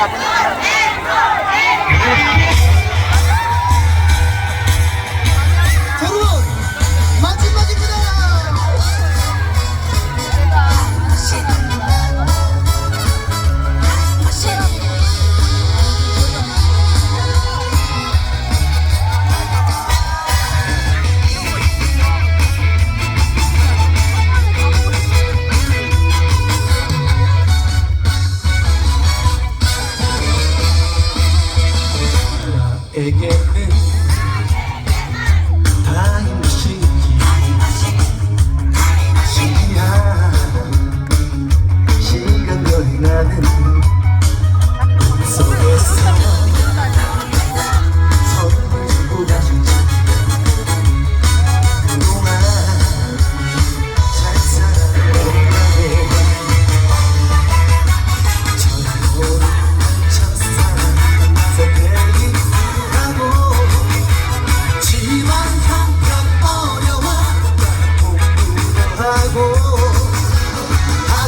Tá again.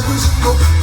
I wish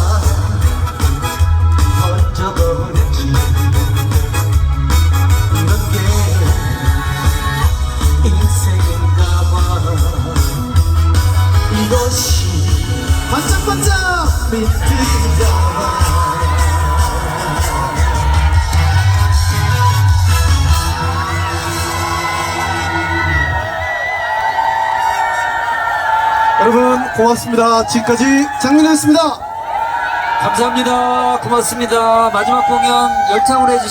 이것이 반짝반짝 믿기가 여러분 고맙습니다. 지금까지 장민호였습니다. 감사합니다. 고맙습니다. 마지막 공연 열창을 해주신